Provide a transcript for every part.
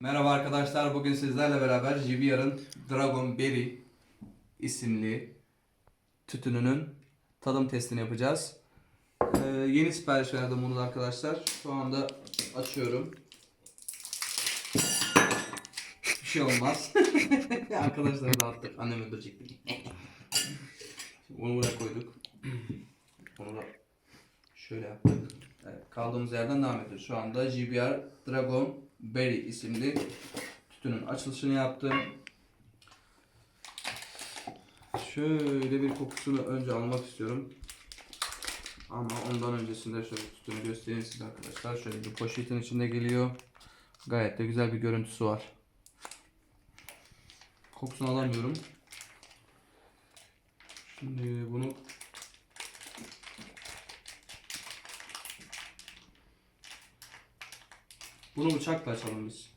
Merhaba arkadaşlar. Bugün sizlerle beraber JBR'ın Dragon Berry isimli tütününün tadım testini yapacağız. Ee, yeni sipariş verdim bunu da arkadaşlar. Şu anda açıyorum. Bir şey olmaz. Arkadaşları dağıttık. Annem öldürecek beni. Bunu buraya koyduk. Bunu da şöyle yaptık. Evet, kaldığımız yerden devam ediyoruz. Şu anda JBR Dragon Berry isimli tütünün açılışını yaptım. Şöyle bir kokusunu önce almak istiyorum. Ama ondan öncesinde şöyle tütünü göstereyim size arkadaşlar. Şöyle bir poşetin içinde geliyor. Gayet de güzel bir görüntüsü var. Kokusunu alamıyorum. Şimdi bunu Bunu bıçakla açalım biz.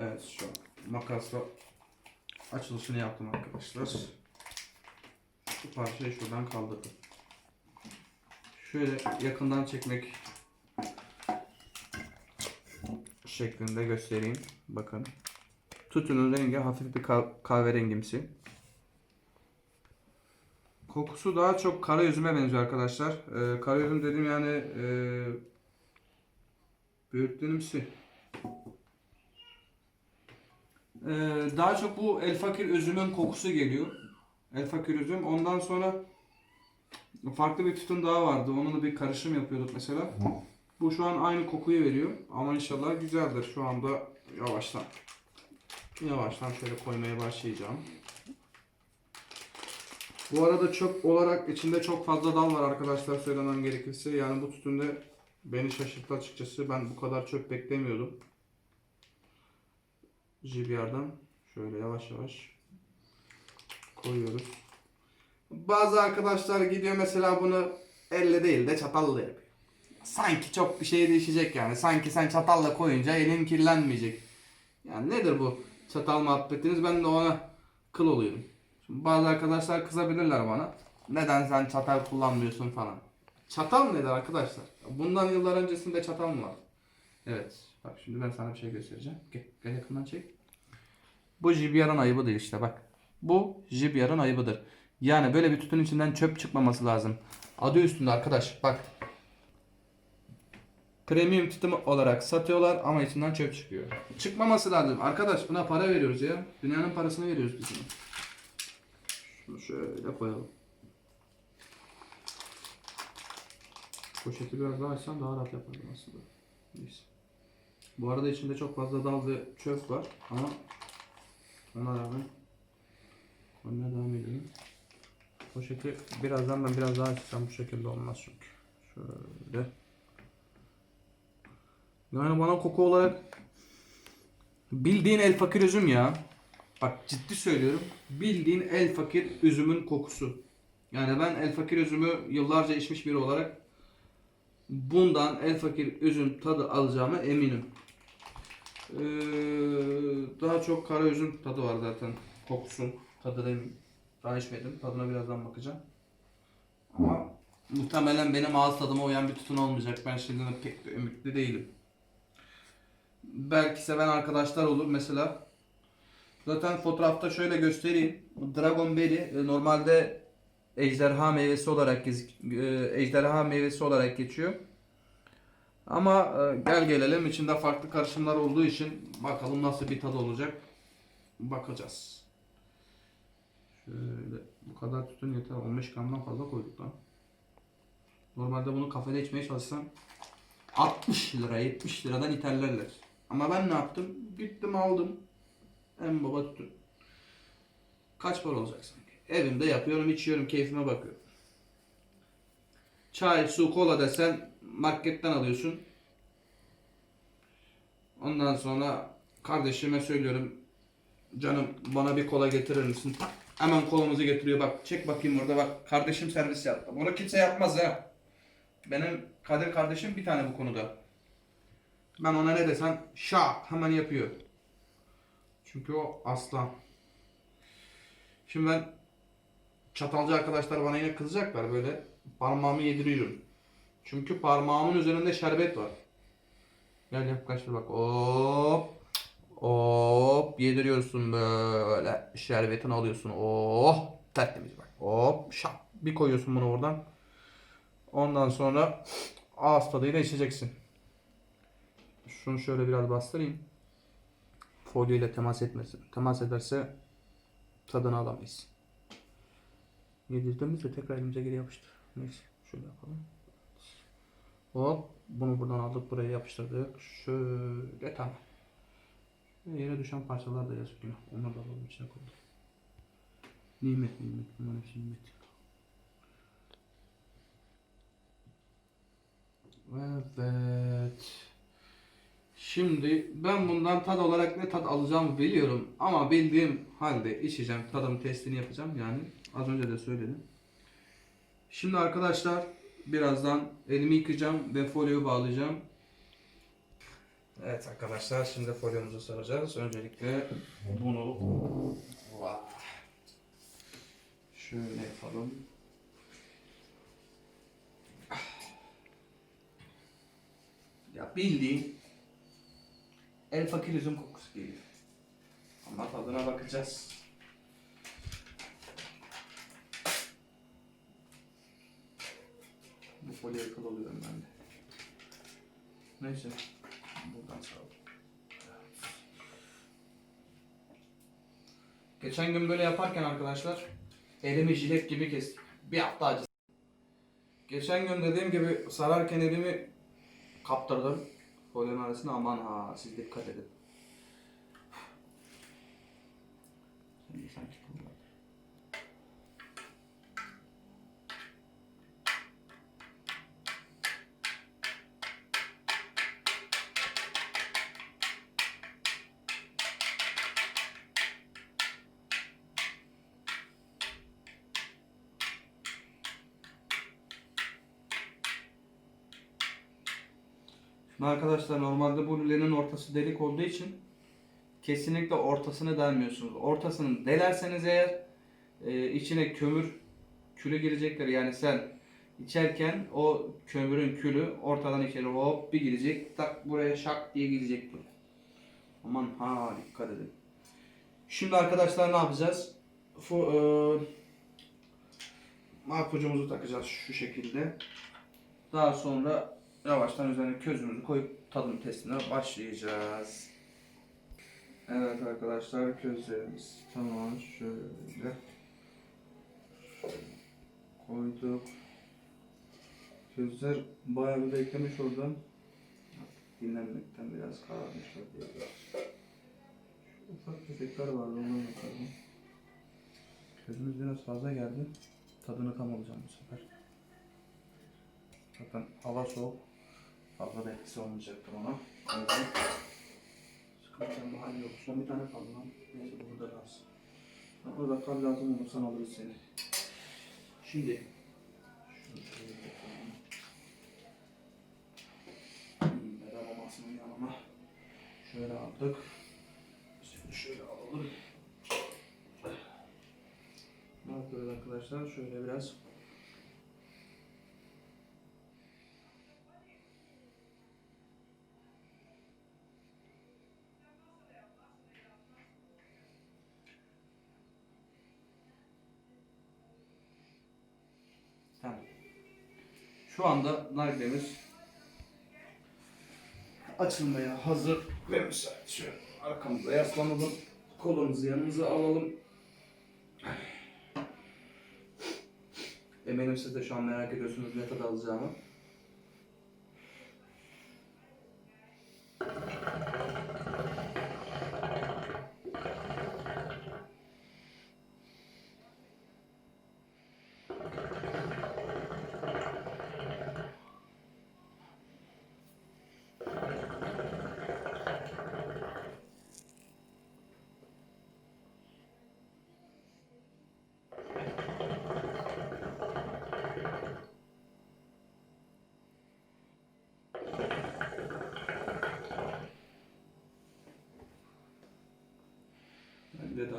Evet şu an makasla açılışını yaptım arkadaşlar. Şu parçayı şuradan kaldırdım. Şöyle yakından çekmek şeklinde göstereyim. Bakın. Tütünün rengi hafif bir kah- kahverengimsi. Kokusu daha çok kara üzüme benziyor arkadaşlar. Ee, kara üzüm dediğim yani e, böğürtlenimsi. Ee, daha çok bu el fakir üzümün kokusu geliyor. El fakir üzüm. Ondan sonra farklı bir tütün daha vardı. Onunla bir karışım yapıyorduk mesela. Bu şu an aynı kokuyu veriyor. Ama inşallah güzeldir. Şu anda yavaştan yavaştan şöyle koymaya başlayacağım. Bu arada çöp olarak içinde çok fazla dal var arkadaşlar söylemem gerekirse. Yani bu tütünde beni şaşırttı açıkçası. Ben bu kadar çöp beklemiyordum. JBR'dan şöyle yavaş yavaş koyuyoruz. Bazı arkadaşlar gidiyor mesela bunu elle değil de çatalla yapıyor. Sanki çok bir şey değişecek yani. Sanki sen çatalla koyunca elin kirlenmeyecek. Yani nedir bu çatal muhabbetiniz? Ben de ona kıl oluyorum. Bazı arkadaşlar kızabilirler bana. Neden sen çatal kullanmıyorsun falan. Çatal nedir arkadaşlar? Bundan yıllar öncesinde çatal mı var? Evet. Bak şimdi ben sana bir şey göstereceğim. Gel, gel yakından çek. Bu JBR'ın ayıbıdır işte bak. Bu JBR'ın ayıbıdır. Yani böyle bir tütün içinden çöp çıkmaması lazım. Adı üstünde arkadaş bak. Premium tütün olarak satıyorlar ama içinden çöp çıkıyor. Çıkmaması lazım. Arkadaş buna para veriyoruz ya. Dünyanın parasını veriyoruz biz. Şunu şöyle koyalım. Poşeti biraz daha açsam daha rahat yaparım aslında. Neyse. Bu arada içinde çok fazla dal ve çöp var ama ona rağmen koymaya devam edelim. Poşeti birazdan ben biraz daha açacağım bu şekilde olmaz çünkü. Şöyle. Yani bana koku olarak bildiğin el fakir üzüm ya. Bak ciddi söylüyorum. Bildiğin el fakir üzümün kokusu. Yani ben el fakir üzümü yıllarca içmiş biri olarak bundan el fakir üzüm tadı alacağıma eminim. Ee, daha çok kara üzüm tadı var zaten. Kokusu, tadı da daha içmedim. Tadına birazdan bakacağım. Ama muhtemelen benim ağız tadıma uyan bir tütün olmayacak. Ben şimdiden pek de ümitli değilim. Belki seven arkadaşlar olur mesela. Zaten fotoğrafta şöyle göstereyim. Dragon Berry e, normalde ejderha meyvesi olarak e, ejderha meyvesi olarak geçiyor. Ama e, gel gelelim içinde farklı karışımlar olduğu için bakalım nasıl bir tadı olacak. Bakacağız. Şöyle bu kadar tütün yeter. 15 gramdan fazla koyduk lan. Normalde bunu kafede içmeye çalışsam 60 lira 70 liradan iterlerler. Ama ben ne yaptım? Gittim aldım. En baba tütün. Kaç para olacak sanki? Evimde yapıyorum, içiyorum, keyfime bakıyorum. Çay, su, kola desen marketten alıyorsun. Ondan sonra kardeşime söylüyorum. Canım bana bir kola getirir misin? Hemen kolumuzu getiriyor. Bak çek bakayım orada bak. Kardeşim servis yaptı. Bunu kimse yapmaz ha. Benim Kadir kardeşim bir tane bu konuda. Ben ona ne desem şak hemen yapıyor. Çünkü o aslan. Şimdi ben çatalcı arkadaşlar bana yine kızacaklar böyle parmağımı yediriyorum. Çünkü parmağımın üzerinde şerbet var. Gel yaklaştır bak. Hop. Hop. Yediriyorsun böyle. Şerbetini alıyorsun. Oh. Tertemiz bak. Hop. Şap. Bir koyuyorsun bunu oradan. Ondan sonra ağız tadıyla içeceksin. Şunu şöyle biraz bastırayım. Folyo ile temas etmesin. Temas ederse tadını alamayız. Yedirdiğimizde tekrar elimize geri yapıştır. Neyse şöyle yapalım. Hop bunu buradan aldık buraya yapıştırdık. Şöyle tamam. Yere düşen parçalar da yazık günah. Onları da alalım içine koyduk. Nimet nimet. Bunların hepsi nimet. Evet. Şimdi ben bundan tad olarak ne tat alacağımı biliyorum ama bildiğim halde içeceğim. Tadım testini yapacağım yani. Az önce de söyledim. Şimdi arkadaşlar birazdan elimi yıkayacağım ve folyoyu bağlayacağım. Evet arkadaşlar şimdi folyomuzu saracağız. Öncelikle bunu şöyle yapalım. Ya bildiğin el fakir üzüm kokusu geliyor. Ama tadına bakacağız. Bu folyo yakal oluyorum ben de. Neyse. Buradan sağ ol. Geçen gün böyle yaparken arkadaşlar elimi jilet gibi kestim. Bir hafta acı. Geçen gün dediğim gibi sararken elimi kaptırdım. Folyonun arasına aman ha siz dikkat edin. Şimdi sanki bunlar. Arkadaşlar normalde bu lülenin ortası delik olduğu için kesinlikle ortasını delmiyorsunuz. Ortasını delerseniz eğer e, içine kömür külü girecekler. Yani sen içerken o kömürün külü ortadan içeri hop bir girecek. Tak buraya şak diye girecek böyle. Aman ha dikkat edin. Şimdi arkadaşlar ne yapacağız? Fu, e, marpucumuzu takacağız şu şekilde. Daha sonra yavaştan üzerine közümüzü koyup tadım testine başlayacağız. Evet arkadaşlar közlerimiz tamam şöyle koyduk. Közler bayağı bir beklemiş orada. Dinlenmekten biraz kararmışlar diye. Ufak tefekler vardı onlara bakalım. Közümüz biraz fazla geldi. Tadını tam alacağım bu sefer. Zaten hava soğuk. Fazla da etkisi olmayacaktır ona. O yüzden sıkıntı hal yok. Son bir tane kaldı lan. Neyse bu burada. Ha, Orada kal lazım olursan alırız seni. Şimdi Neden olmasının yanına şöyle aldık. Şunu şöyle alalım. Ne yapıyoruz arkadaşlar? Şöyle biraz Şu anda nargilemiz açılmaya hazır ve müsait. Şöyle arkamıza yaslanalım. Kolumuzu yanımıza alalım. Eminim siz de şu an merak ediyorsunuz ne tadı alacağımı.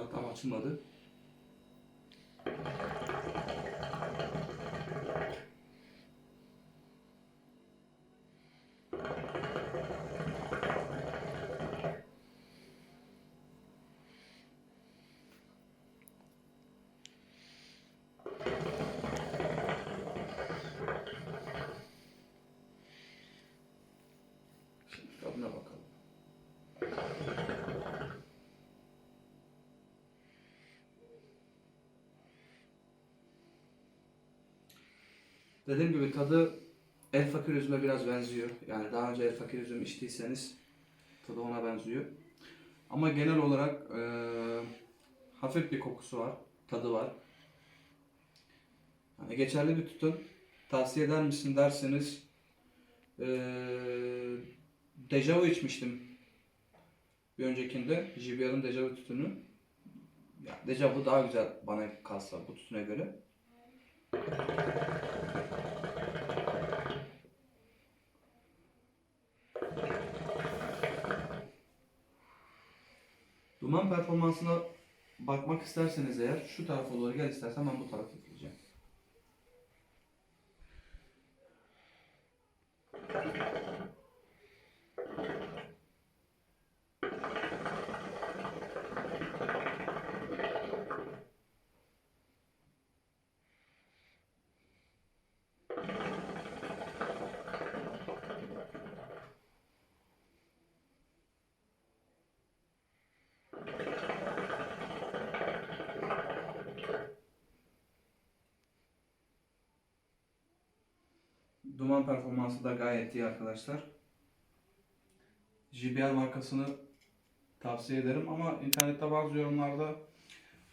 Bende daha tam açılmadı. Dediğim gibi tadı El Fakir üzüme biraz benziyor. Yani daha önce El Fakir üzüm içtiyseniz tadı ona benziyor. Ama genel olarak eee, hafif bir kokusu var, tadı var. Yani geçerli bir tütün. Tavsiye eder misin derseniz eee Dejavu içmiştim bir öncekinde. JBL'ın Dejavu tütünü. Dejavu daha güzel bana kalsa bu tütüne göre. Duman performansına bakmak isterseniz eğer şu tarafa doğru gel istersen ben bu tarafa gideceğim. Duman performansı da gayet iyi arkadaşlar. JBL markasını tavsiye ederim ama internette bazı yorumlarda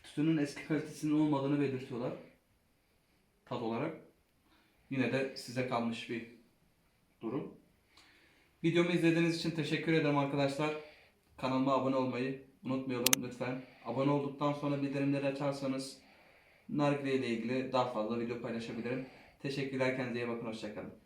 tütünün eski kalitesinin olmadığını belirtiyorlar. Tat olarak. Yine de size kalmış bir durum. Videomu izlediğiniz için teşekkür ederim arkadaşlar. Kanalıma abone olmayı unutmayalım lütfen. Abone olduktan sonra bildirimleri açarsanız nargile ile ilgili daha fazla video paylaşabilirim. Teşekkürler kendinize iyi bakın hoşçakalın.